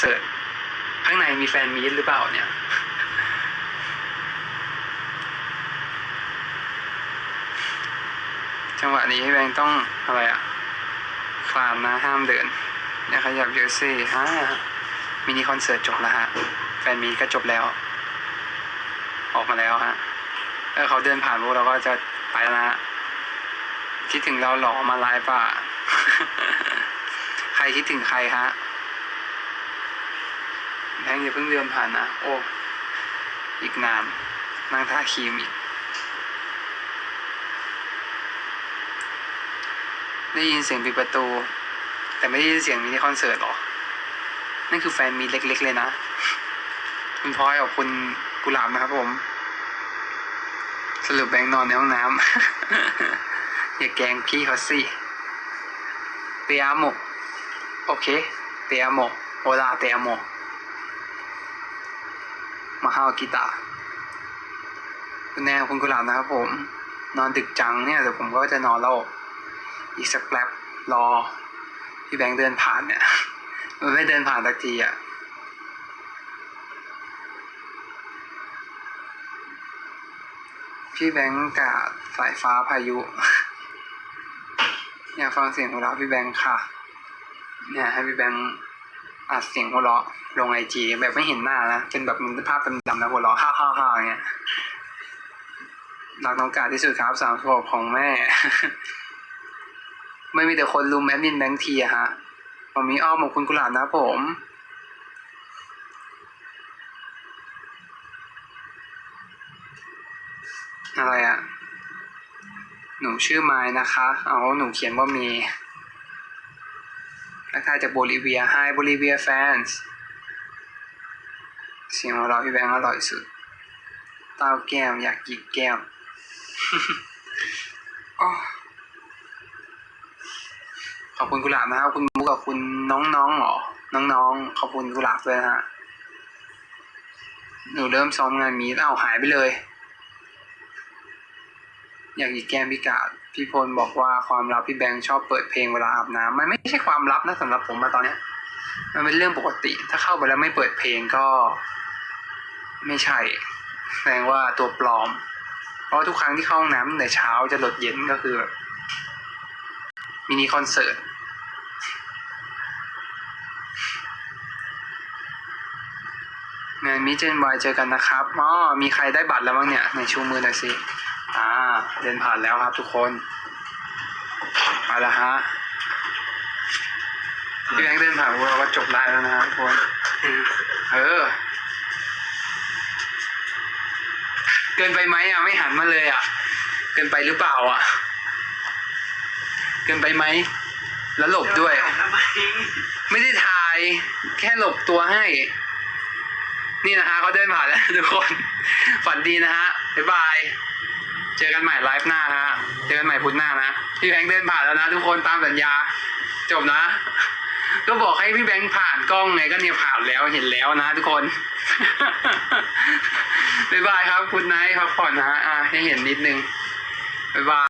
เสิร์ตข้างในมีแฟนมีตหรือเปล่าเนี่ย จังหวะนี้พี่แบงค์ต้องอะไรอะคลานนะห้ามเดินอย่าขยับเยอะสิฮะมินิคอนเสิร์ตจบแล้วฮะ แฟนมีก็จบแล้ว ออกมาแล้วฮะเออเขาเดินผ่านพวกเราก็จะไปแล้วนะฮะคิดถึงเราหรอมาไลฟ์ป่ะ ใครคิดถึงใครฮะ แบงค์อย่าเพิ่งเดินผ่านนะ โอ้ อีกนานนั่งท่าครีมอีก ได้ยินเสียงปิดประตู แต่ไม่ได้ยินเสียงมินิคอนเสิร์ตหรอ นั่นคือแฟนมีเล็กๆเลยนะ คุณพลอยกับคุณกุหลาบนะครับผม สรุปแบงค์นอนในห้องน้ำ อย่าแกล้งพี่เขาสิเตียโมโอเคเตียโมโอลาเตียโม มาห้าวกีตาร์คุณแนนคุณกุหลาบนะครับผม นอนดึกจังเนี่ยเดี๋ยวผมก็จะนอนแล้วอีกสักแป๊บรอพี่แบงค์เดินผ่านเนี่ยมันไม่เดินผ่านสักทีอะพี่แบงค์กับสายฟ้าพายุ อยากฟังเสียงหัวเราพี่แบงค์ค่ะ เนี่ยให้พี่แบงค์ อัดเสียงหัวเราะลงไอจีแบบไม่เห็นหน้านะเป็นแบบมันเป็นภาพดำๆนะหัวเราะฮ่าฮ่าฮ่าอย่างเงี้ยรักน้องกาที่สุดครับสามขวบของแม่ ไม่มีแต่คนรุมแอดมินแบงค์ทีอะฮะผมมีอ้อมของคุณกุหลาบนะผมอะไรอะหนูชื่อไม้นะคะ เอาหนูเขียนว่ามี ทักทายจากโบลิเวีย Hi โบลิเวียแฟนส์เสียงของเราพี่แบงค์อร่อยสุด เต้าแก้มอยากหยิกแก้มอ้อขอบคุณกุหลาบนะครับ คุณมุกกับคุณน้องๆหรอ น้องๆ ขอบคุณกุหลาบด้วยนะฮะ หนูเริ่มซ้อมงานมีเอ้าหายไปเลย อย่ากหยิกแก้มพี่กาดพี่พลบอกว่าความลับพี่แบงค์ชอบเปิดเพลงเวลาอาบน้ำมันไม่ใช่ความลับนะสำหรับผมมาตอนเนี้ย มันเป็นเรื่องปกติ ถ้าเข้าไปแล้วไม่เปิดเพลงก็ ไม่ใช่ แสดงว่าตัวปลอม เพราะทุกครั้งที่เข้าห้องน้ำตั้งแต่เช้าจะหลดเย็นก็คือมินิคอนเสิร์ตงานมิเจนบอยเจอกันนะครับ อ๋อ มีใครได้บัตรแล้วบ้างเนี่ยในชูมือหน่อยสิ อ่าเดินผ่านแล้วครับทุกคนเอาละฮะพี่แบงค์เดินผ่านพวกเราก็จบได้แล้วนะฮะทุกคนเออ เกินไปไหมอะไม่หันมาเลยอะ เกินไปหรือเปล่าอะ เกินไปไหมแล้วหลบด้วย ไมไม่ได้ถ่าย แค่หลบตัวให้ นี่นะฮะเขาเดินผ่านแล้วทุกคน ฝันดีนะฮะบ๊ายบาย เจอกันใหม่ไลฟ์หน้าฮะ เจอกันใหม่พุธหน้านะ พี่แบงค์เดินผ่านแล้วนะทุกคนตามสัญญา จบนะ ก็บอกให้พี่แบงค์ผ่านกล้องไงก็เนี่ยผ่านแล้วเห็นแล้วนะทุกคน บ๊ายบายครับคุณไนท์พักผ่อนนะฮะอะให้เห็นนิดนึงบ๊ายบาย